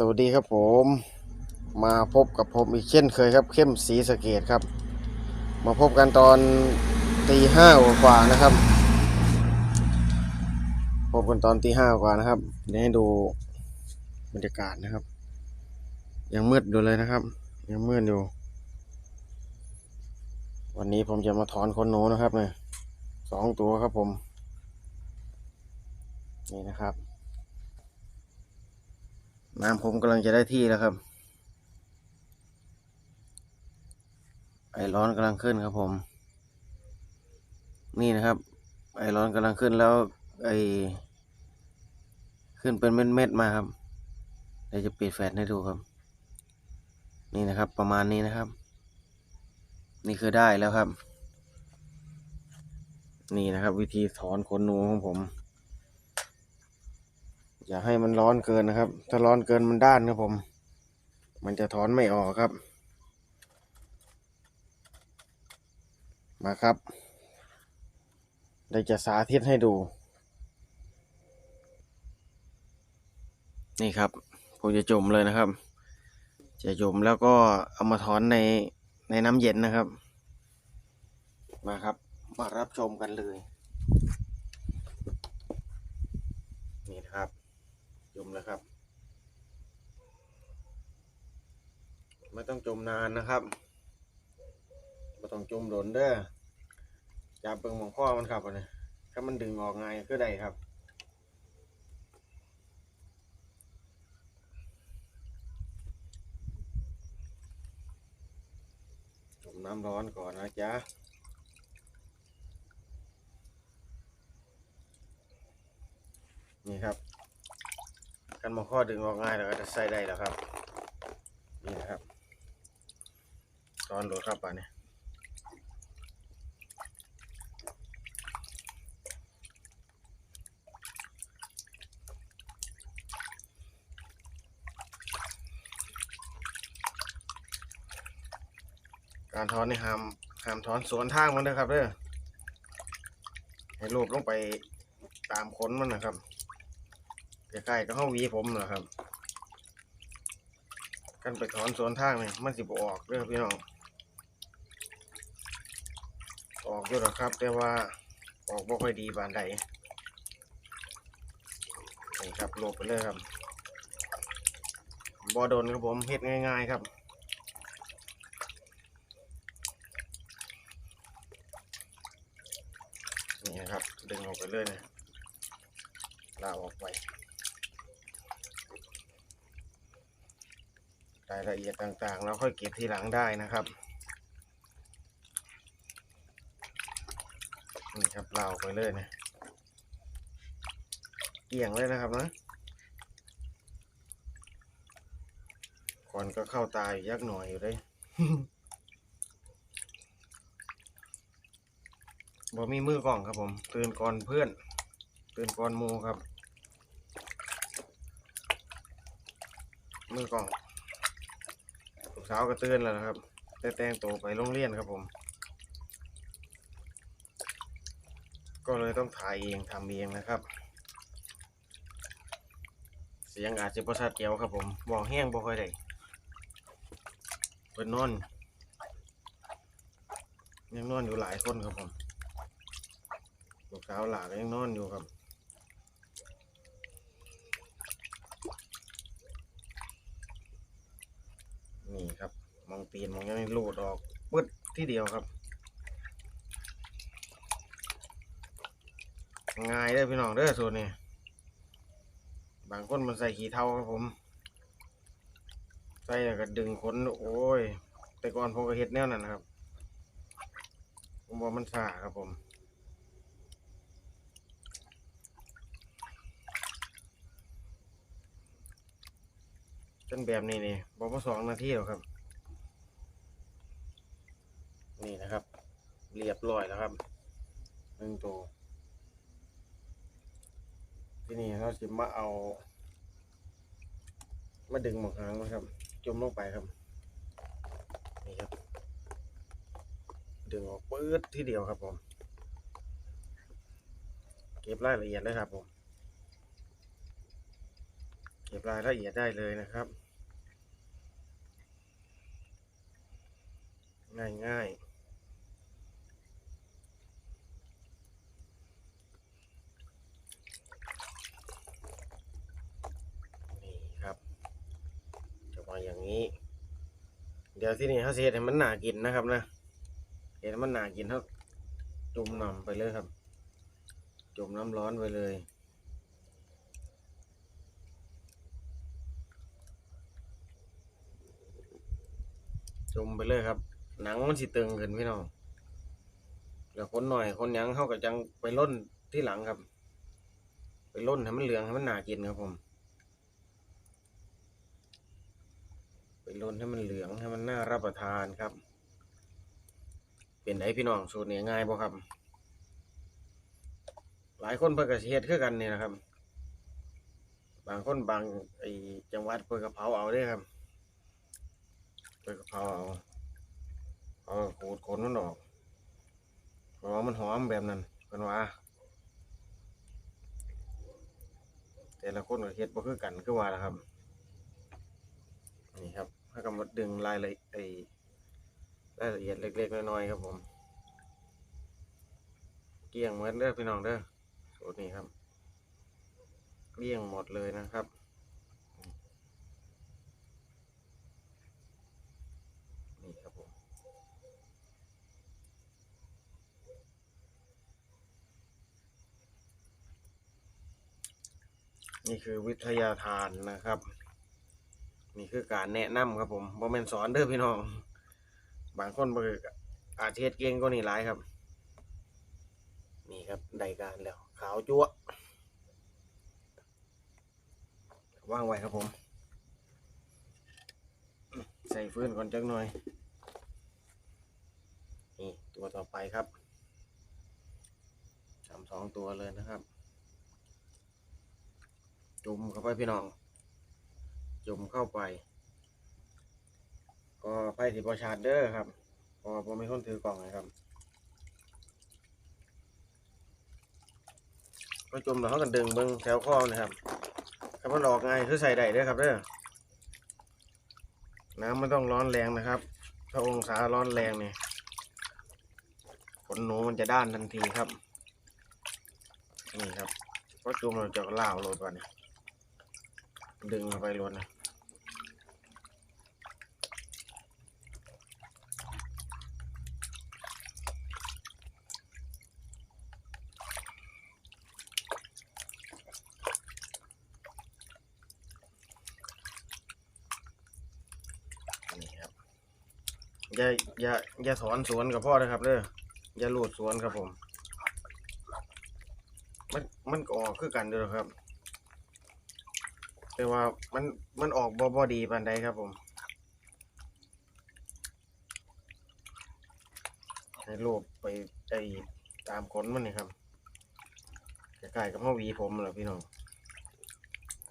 สวัสดีครับผมมาพบกับผมอีกเช่นเคยครับ เข้มสีสะเกตครับ มาพบกันตอนตีห้ากว่านะครับ พบกันตอนตีห้ากว่านะครับเดี๋ยวให้ดูบรรยากาศนะครับ ยังมืดอยู่เลยนะครับ ยังมืดอยู่ วันนี้ผมจะมาถอนขนหนูนะครับเนี่ยสองตัวครับผม นี่นะครับ น้ำผมกำลังจะได้ที่แล้วครับ ไอร้อนกำลังขึ้นครับผม นี่นะครับ ไอร้อนกำลังขึ้นแล้ว ไอขึ้นเป็นเม็ดๆมาครับเดี๋ยวจะปิดแฟลชให้ดูครับ นี่นะครับ ประมาณนี้นะครับ นี่คือได้แล้วครับ นี่นะครับ วิธีถอนขนหนูของผม อย่าให้มันร้อนเกินนะครับ ถ้าร้อนเกินมันด้านครับผม มันจะถอนไม่ออกครับ มาครับเดี๋ยวจะสาธิตให้ดู นี่ครับผมจะจุ่มเลยนะครับ จะจุ่มแล้วก็เอามาถอนในในน้ำเย็นนะครับ มาครับ มารับชมกันเลย นี่นะครับ จุ่มแล้วครับ ไม่ต้องจมนานนะครับไม่ต้องจมโดนเด้อจับเบิ่งหมองข้อมันครับนนี้ถ้ามันดึงออกไงก็ได้ครับจุ่มน้ำร้อนก่อนนะจ๊ะนี่ครับ กันมอข้อดึงออกง่ายแล้วก็จะใส่ได้แล้วครับ นี่นะครับ ตอนโหลดครับป่ะเนี่ยการถอนนี่ห้ามห้ามถอนสวนทางมันนะครับเด้อให้รูปลงไปตามขนมันนะครับ ใกล้ๆก็ห้องวีผมนะครับ กันไปถอนสวนทางนี่มันสิบออกเด้อพี่น้อง ออกอยู่หรอครับ แต่ว่าออกบ่ค่อยดีบานใดนี่ครับโลบไปเลยครับบอโดนครับผมเฮ็ดง่าย ๆ ครับนี่นะครับดึงออกไปเลยนะลาออกไป รายละเอียดต่างๆ เราค่อยเก็บทีหลังได้นะครับนี่ครับเราไปเลยนะเกี่ยงเลยนะครับนะควันก็เข้าตาอยู่ยักหน่อยอยู่เลยบ่มีมือกล่องครับผมตื่นก่อนเพื่อนตื่นก่อนหมูครับ มือกล่อง สาวก็ตื่นแล้วนะครับ แต่แต่งตัวไปโรงเรียนครับผม ก็เลยต้องถ่ายเองทำเองนะครับ เสียงอาจจะประชัดเกียวครับผมบอกแห้งบ่ค่อยได้เปิดนอน ยังนอนอยู่หลายคนครับผมลูกสาวหลานยังนอนอยู่ครับ นี่ครับ มองตีนมองยังรูดออกปึ๊ดที่เดียวครับ ง่ายเด้อพี่น้องเด้อส่วนนี้บางคนมันใส่ขี้เท่าครับผม ใส่แล้วก็ดึงขนโอ้ย แต่ก่อนผมก็เฮ็ดแนวนั้นนะครับ ผมว่ามันซ่าครับผม จนแบบนี้นี่บอกว่าสองนาทีหรอกครับ นี่นะครับ เรียบร้อยแล้วครับหนึ่งตัวทีนี้เราจะมาเอา มาดึงหมวกหางนะครับ จมลงไปครับ นี่ครับ ดึงออกปื๊ดทีเดียวครับผม เก็บรายละเอียดเลยครับผม เก็บรายละเอียดได้เลยนะครับ ง่ายง่ายๆนี่ครับจะวางอย่างนี้ เดี๋ยวที่นี่เขาเสียให้มันหนากินนะครับนะเห็นมันหนากินเขาจุ่มน้ำไปเลยครับ จุ่มน้ำร้อนไปเลย จุ่มไปเลยครับ หนังมันสิตึงขึ้นพี่น้องแล้วคนหน่อยคนยังเข้าก็จังไปล่นที่หลังครับ ไปล่นให้มันเหลืองให้มันหนากินครับผม ไปล่นให้มันเหลืองให้มันน่ารับประทานครับ เป็นไอพี่น้องสูตรนี้ง่ายบ่ครับ หลายคนเพิ่นก็สิเฮ็ดคือกันนี่นะครับ บางคนบางไอจังหวัดเพิ่นก็เผาเอาเด้ครับ เพิ่นก็เผาเอาเอาขูดขนมันออกเพราะว่ามันหอมแบบนั้นเพิ่นว่า แต่ละคนก็เฮ็ดบ่คือกันคือว่าล่ะครับ นี่ครับถ้าก็มาดึงรายละไอรายละเอียดเล็ก ๆ น้อยๆครับผม เกลี้ยงเหมือนเด้อพี่น้องเด้อสูตรนี้ครับเกลี้ยงหมดเลยนะครับ นี่ครับผม นี่คือวิทยาทานนะครับ นี่คือการแนะนำครับผมบ่แม่นสอนเด้อพี่น้อง บางคนบ่อาจเฮ็ดเก่งก็นี่หลายครับ นี่ครับได้การแล้ว ขาวจั๊วว่างไว้ครับผม ใส่ฟืนก่อนจักหน่อย นี่ตัวต่อไปครับทำสองตัวเลยนะครับ จุ่มเข้าไปพี่น้อง จุ่มเข้าไป ก็ไปที่ประชาร์เดอร์ครับพอผมไม่คนถือกล่องนะครับก็จุ่มแล้วเขากันดึงเบิ้งแถวคอนะครับถ้ามันออกง่ายคือใส่ได้เด้อครับเด้อน้ำไม่ต้องร้อนแรงนะครับ ถ้าองศาร้อนแรงเนี่ยขนหนูมันจะด้านทันทีครับ นี่ครับ ก็จุ่มเราจะล่าวโรยก่อนเนี่ย ดึงเข้าไปรวนนะนี่ครับอย่าอย่าอย่าสอนสวนกับพ่อนะครับเด้ออย่าลูดสวนครับผม มันมันก็ออกคือกันเด้อครับ แต่ว่ามันมันออกบ่บ่ดีปานใดครับผมให้รูปไปไอ้ตามขนมันนี่ครับคล้ๆกับพ่อวีผมเหรอพี่น้อง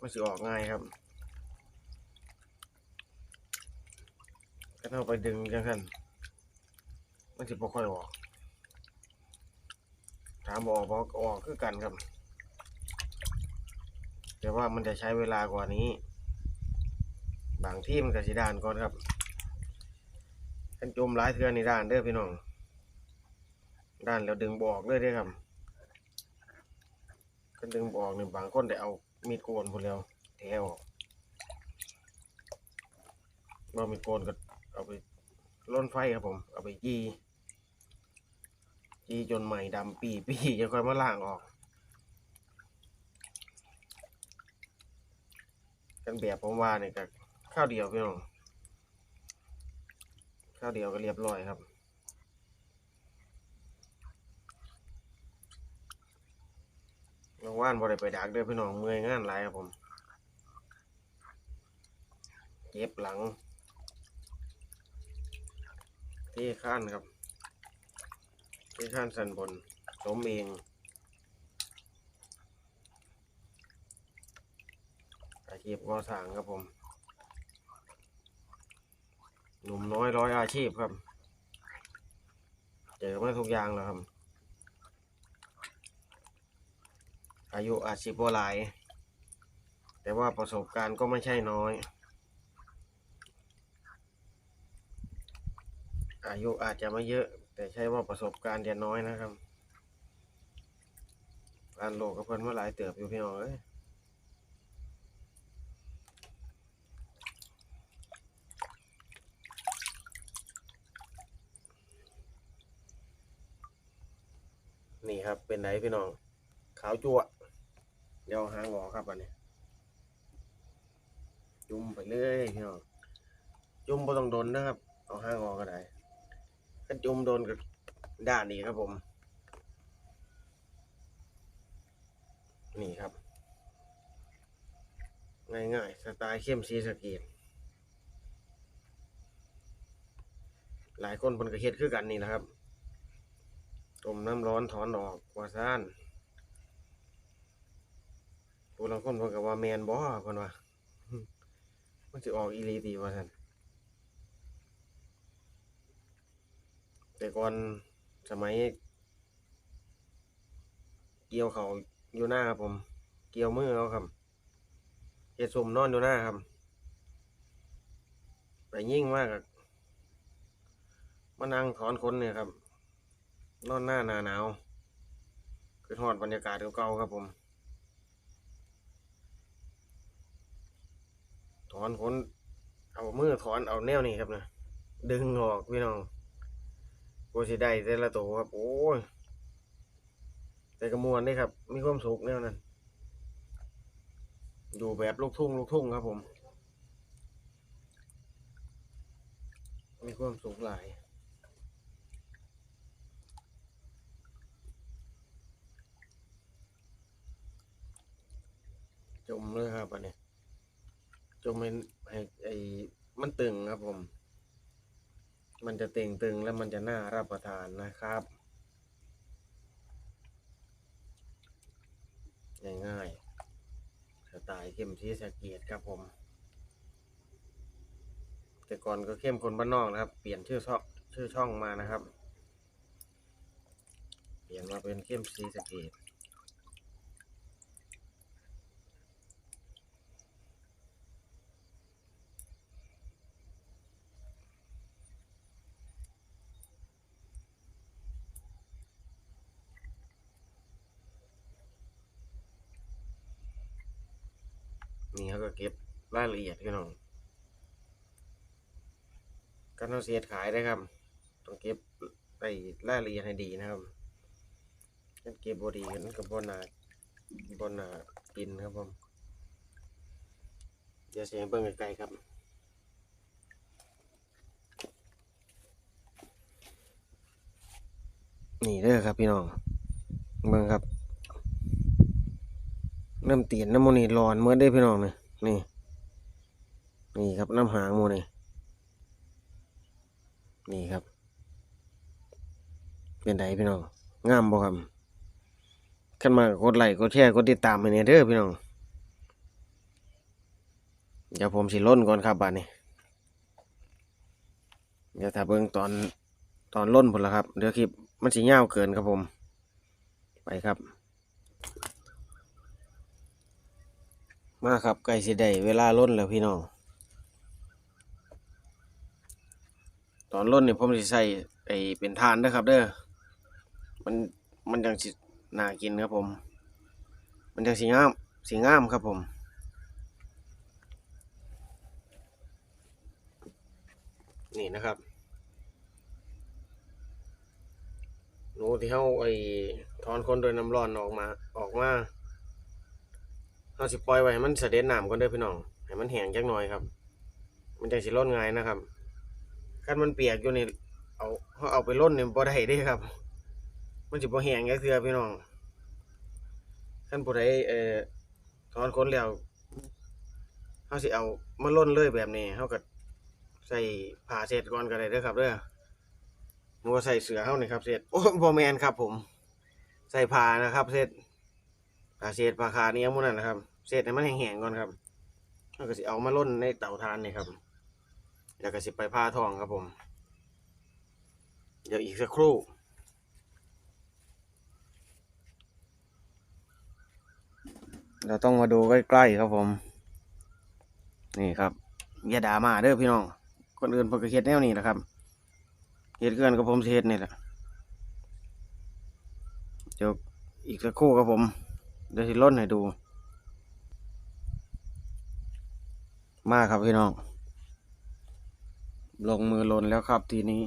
มันสิออกง่ายครับก็ต้องไปดึงจังซั่นมันสิบ่ค่อยออกถามบอกบอกออกคือกันครับ แต่ว่ามันจะใช้เวลากว่านี้ บางที่มันก็สิด้านก่อนครับกันจมหลายเทือนี่ด้านเด้อพี่น้อง ด้านแล้วดึงบอกเลยเด้อครับกันดึงบออกนี่บางคนได้เอามีดโกนพุ่นแล้วแถวออกว่ามีดโกนก็เอาไปล่นไฟครับผม เอาไปจี้จี้จนใหม่ดำปีปีจะค่อยมาล้างออก กันแบบผมว่าเนี่ยก็ข้าวเดียวพี่น้องข้าวเดียวก็เรียบร้อยครับเมื่อวานบ่ได้ไปดักเด้อพี่น้องเมื่อยงานหลายครับผมเจ็บหลังที่ข้านครับที่ข้านสันบนสมเองอา ชีพก่อสร้างครับผมหนุ่มน้อยร้อยอาชีพครับ เจอมาทุกอย่างแล้วครับ อายุอาจสิบหลาย แต่ว่าประสบการณ์ก็ไม่ใช่น้อย อายุอาจจะไม่เยอะ แต่ใช่ว่าประสบการณ์จะน้อยนะครับการโลกกับเพิ่นมาหลายเติบอยู่พี่น้องเอ้ย นี่ครับ เป็นไหนพี่น้อง ขาวจั่วเดี๋ยวหางออครับอันนี้ จุ่มไปเรื่อยพี่น้อง จุ่มบ่ต้องโดนนะครับ เอาหางออก็ได้ถ้าจุ่มโดนกับด้านนี้ครับผม นี่ครับ ง่ายๆสไตล์เข้มซีสะเกตหลายคนเพิ่นก็เฮ็ดคือกันนี่นะครับ ต้มน้ำร้อนถอนออกว่าซ่านผู้ลางคนเพิ่นก็ว่าแมนบ่เพิ่นว่ามันสิออกอีหลีติว่าซั่นแต่ก่อนสมัย เกี่ยวเขาอยู่หน้าครับผม เกี่ยวมือเอาครับเฮ็ดสมนอนอยู่หน้าครับไปยิ่งมากมานั่งถอนคนเนี่ยครับ นอนหน้าหนาหนาวคือทอดบรรยากาศเก่าๆครับผมถอนขนเอามือถอนเอาแนวนี้ครับนะดึงออกพี่น้องกูสิได้แต่ละตัวครับ โอ้ยแต่กระมวลนี่ครับ มีความสุขแนวนั้นอยู่แบบลูกทุ่งลูกทุ่งครับผม มีความสุขหลาย จมเลยครับอันนี้จมเป็นไอ้ไอ้มันตึงครับผม มันจะเต่งตึงแล้วมันจะน่ารับประทานนะครับ ง่ายๆสไตล์เข้มชีสะเกียดครับผม แต่ก่อนก็เข้มคนบ้านนอกนะครับ เปลี่ยนชื่อช่องชื่อช่องมานะครับ เปลี่ยนมาเป็นเข้มชีสะเกียด เขาก็เก็บรายละเอียดพี่น้องการเอาเสียดขายนะครับ ต้องเก็บไปรายละเอียดให้ดีนะครับถ้าเก็บบดีมันกับบนาบนากินครับผมเดี๋ยวเสียงเบิ่งไกลๆครับนี่เด้อครับพี่น้องเบิ่งครับน้ำเตียนน้ำมันนี่ร้อนเมื่อได้พี่น้องนี่ นี่ นี่ครับน้ำหางมูนี่ นี่ครับ เป็นไดพี่น้องงามบ่ครับขึ้นมากดไลค์กดแชร์กดติดตามไปเนี่ยเด้อพี่น้องเดี๋ยวผมสิล้นก่อนครับบัดนี้เดี๋ยวถ้าเบิ่งตอนตอนล้นพุ่นละครับ เดี๋ยวคลิปมันสิยาวเกินครับผม ไปครับ มาครับใกล้สิได้เวลาล้นแล้วพี่น้อง ตอนล้นเนี่ยผมสิใส่ไอ้เป็นทานนะครับเด้อมันมันจังสิน่ากินครับผม มันจังสิงามสิงามครับผมนี่นะครับหนูที่เฮาไอ้ถอนคนโดยน้ำร้อนออกมาออกมา เราสิปล่อยไว้ให้มันเสด็จน้ำก่อนเด้อพี่น้องให้มันแห้งจักหน่อยครับ มันจังสิร่นง่ายนะครับคันมันเปียกอยู่นี่เอาเขาเอาไปร่นเนี่ยบ่ได้เด้ครับ มันสิบ่แห้งจักเทื่อพี่น้องคันผู้ใดเอ่อถอนขนแล้วเฮาสิเอามาร่นเลยแบบนี้เฮาก็ใส่ผ้าเช็ดก่อนก็ได้เด้อครับเด้อหนูว่าใส่เสือเฮานี่ครับเช็ดโอ้บ่แมนครับผม ใส่ผ้านะครับเช็ด ผ้าเศษผ้าคาเนี้ยมันนั่นนะครับ เศษให้มันแห้งๆก่อนครับแล้วก็สิเอามาล่นในเตาถ่านนี่ครับ แล้วก็สิไปผ้าทองครับผม เดี๋ยวอีกสักครู่เราต้องมาดูใกล้ๆครับผม นี่ครับอย่าด่ามาเด้อพี่น้อง คนอื่นเพิ่นก็เฮ็ดแนวนี้แหละครับเฮ็ดเกินกับผมสิเฮ็ดนี่แหละเดี๋ยวอีกสักครู่ครับผม เดี๋ยวสิล่นให้ดู มาครับพี่น้อง ลงมือลนแล้วครับทีนี้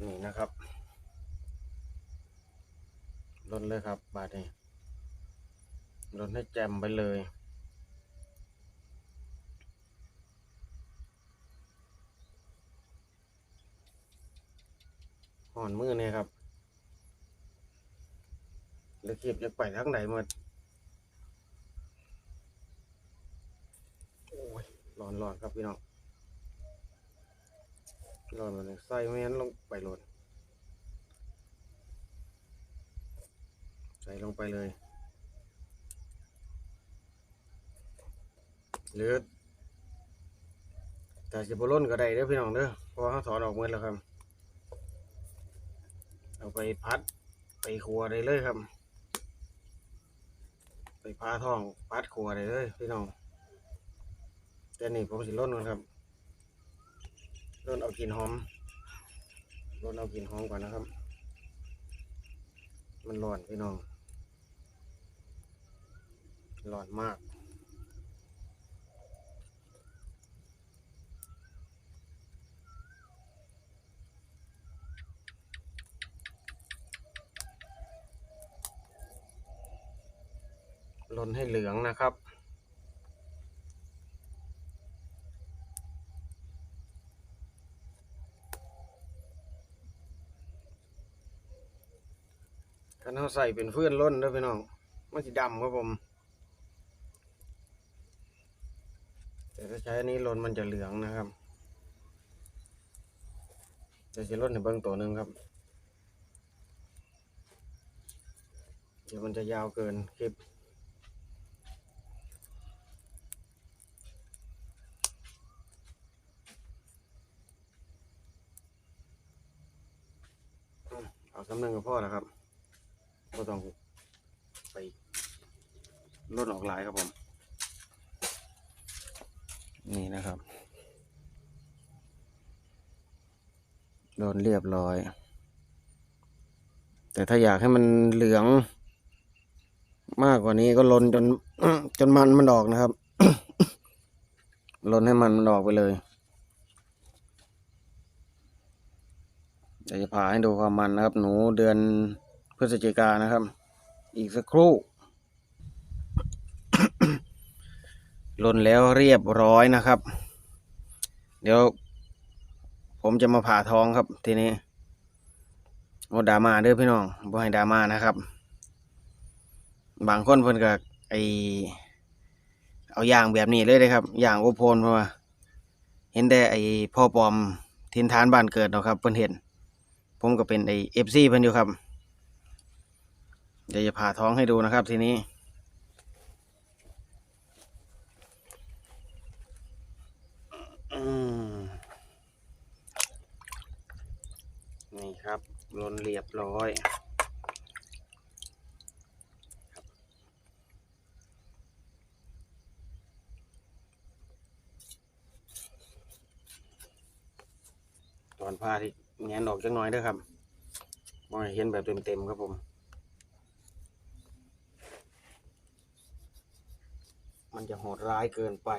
นี่นะครับลนเลยครับ บาทนี้ลนให้แจมไปเลยห่อนมือเนี่ยครับ หรือคลิปจะไปทั้งไหนหมดโอ้ยร้อนร้อนครับพี่น้องร้อนมาเลยใส่แม่นลงไปโหลดใส่ลงไปเลยหรือแต่จะบล้นก็ได้เด้อพี่น้องเด้อเพราะว่าเขาถอนออกหมดแล้วครับ เอาไปพัดไปครัวได้เลยครับ ไปพาท่องพัดครัวได้เลยพี่น้องแต่นี่ผมสิล้นก่อนครับล้นเอากลินหอมล้นเอากลินหอมก่อนนะครับ มันร้อนพี่น้องร้อนมาก ลนให้เหลืองนะครับกันเขาใส่เป็นเฟื่อนล้นเด้วยพี่น้องมันจะดำครับผม แต่ถ้าใช้อันนี้ลนมันจะเหลืองนะครับจะจะลดในเบื้องตัวหนึ่งครับ เดี๋ยวมันจะยาวเกินคลิป เอา สำเนึงกับพ่อแล้วครับก็ต้องไปลดออกหลายครับผม นี่นะครับ โดนเรียบร้อย แต่ถ้าอยากให้มันเหลือง มากกว่านี้ก็ลนจนจนมันมันออกนะครับ ลนให้มันมันออกไปเลย เดี๋ยวจะพาให้ดูความมันนะครับ หนูเดือนพฤศจิกานะครับ อีกสักครู่ลนแล้วเรียบร้อยนะครับ เดี๋ยว ผมจะมาผ่าท้องครับ ทีนี้โอดามาเด้อพี่น้องบ่ให้ดามานะครับ บางคนเพิ่นก็ไอเอาอย่างแบบนี้เลยเลยครับ อย่างโอโพนเพราะว่า เห็นแต่ไอพ่อปอมทินฐานบ้านเกิดเนาะครับเพิ่นเห็น ผมก็เป็นไอเอฟซีเพิ่นอยู่ครับ เดี๋ยวจะผ่าท้องให้ดูนะครับทีนี้ นี่ครับลนเรียบร้อยตอนผ้าที่ แงนออกจังน้อยเด้อครับมองเห็นแบบเต็มๆครับผม มันจะโหดร้ายเกินไป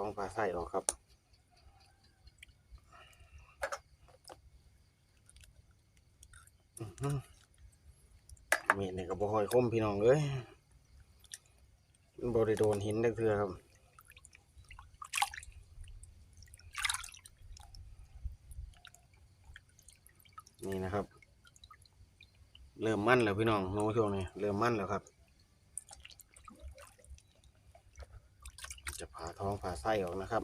ท้องผ่าไส้ออกครับอื้อหือมีดนี่ก็บ่ค่อยคมพี่น้องเอ้ยมันบ่ได้โดนหินจักเทื่อครับนี่นะครับ เริ่มมั่นแล้วพี่น้องหนูช่วงนี้เริ่มมั่นแล้วครับ จะผ่าท้องผ่าไส้ออกนะครับ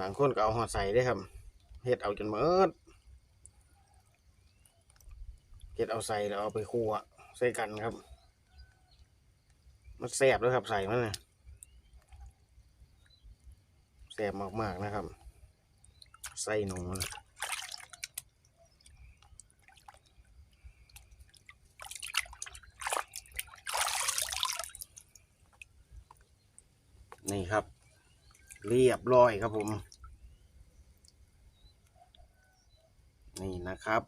บางคนก็เอาหอดใส่ได้ครับเฮ็ดเอาจนเมิดเฮ็ดเอาใส่แล้วเอาไปคั่วใส่กันครับ มันแซ่บด้วยครับใส่มันนะแซบมากๆนะครับไส้หนูนะ นี่ครับ เรียบร้อยครับผม นี่นะครับ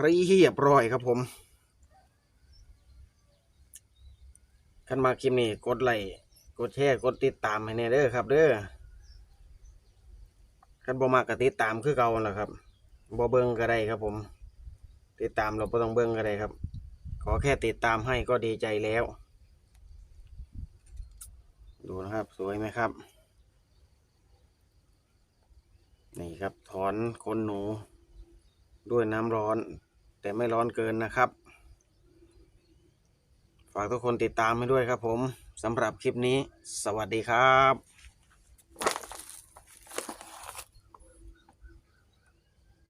เรียบร้อยครับผมขันมาคลิปนี้กดไลค์กดแชร์กดติดตามให้แน่เด้อครับเด้อขันบ่มากกติดตามคือเก่าแหละครับบ่เบิ่งก็ได้ครับผม ติดตามเราบ่ต้องเบิ่งก็ได้ครับ ขอแค่ติดตามให้ก็ดีใจแล้ว ดูนะครับสวยไหมครับ นี่ครับถอนขนหนู ด้วยน้ำร้อน แต่ไม่ร้อนเกินนะครับ ฝากทุกคนติดตามให้ด้วยครับผมสำหรับคลิปนี้ สวัสดีครับ